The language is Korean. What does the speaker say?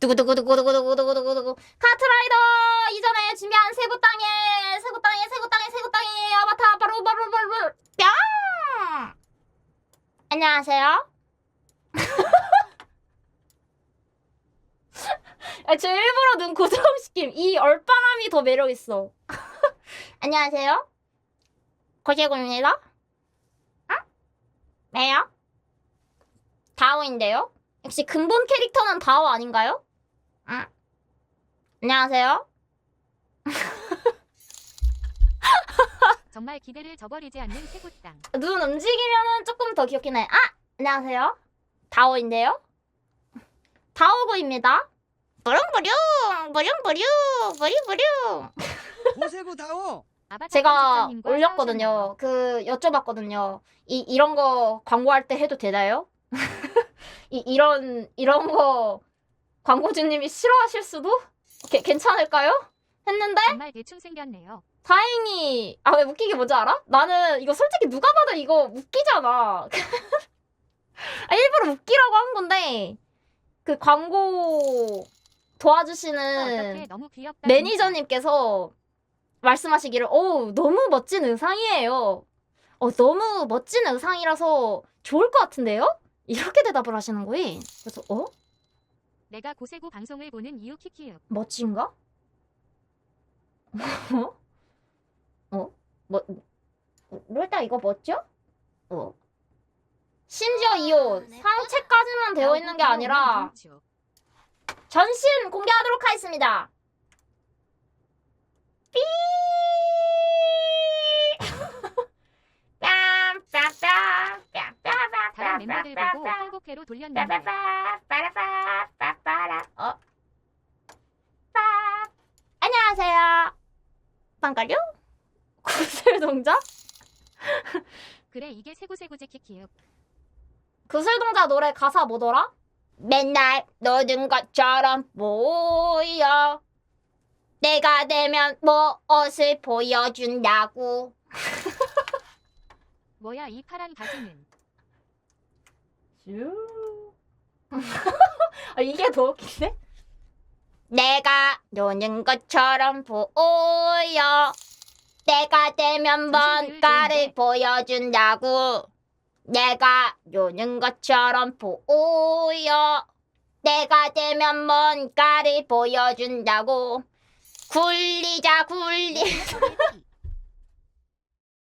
두구두구두구두구두구두구두구 카트라이더! 이전에 준비한 세부 땅에 세부 땅에 세부 땅에 세부 땅에. 아바타 바로 바로 바로 바로. 뿅! 안녕하세요. 아, 저 일부러 눈 고정시킴. 이 얼빵함이 더 매력있어. 안녕하세요. 고재구입니다. 응? 왜요? 다오인데요? 역시 근본 캐릭터는 다오 아닌가요? 응. 안녕하세요. 정말 기대를 저버리지 않는 세고땅. 눈 움직이면은 조금 더 귀엽긴 해. 아! 안녕하세요. 다오인데요? 다오구입니다. 부릉부릉! 부릉부릉! 부릉부릉! 고세고 다오 아바타 제가 올렸거든요. 그 여쭤봤거든요. 이 이런 거 광고할 때 해도 되나요? 이 이런 이런 거 광고주님이 싫어하실 수도? 게, 괜찮을까요? 했는데 정말 대충 생겼네요. 다행히 아 왜 웃기게 뭔지 알아? 나는 이거 솔직히 누가 봐도 이거 웃기잖아. 아, 일부러 웃기라고 한 건데 그 광고 도와주시는 너무 귀엽다. 매니저님께서 말씀하시기를 어 너무 멋진 의상이에요. 어 너무 멋진 의상이라서 좋을 것 같은데요? 이렇게 대답을 하시는 거예요. 그래서 어 내가 고세고 방송을 보는 이유 키키읍. 멋진가? 어? 어? 뭐, 롤다 이거 멋져? 어. 심지어 이 옷, 상체까지만 되어 있는 게 아니라 전신 공개하도록 하겠습니다. 삐! 다른 멤버들 보고 한국회로 돌렸는데 어? 빵가류? 구슬 동자? 그래 이게 세고세고제 키키읍. 구슬 동자 노래 가사 뭐더라? 맨날 노는 것처럼 보여. 내가 되면 무엇을 보여준다고. 뭐야 이 파란 바지는. 아, 이게 더 웃긴데? 내가 노는 것처럼 보여. 내가 되면 뭔가를 보여준다고. 내가 노는 것처럼 보여. 내가 되면 뭔가를 보여준다고. 굴리자 굴리.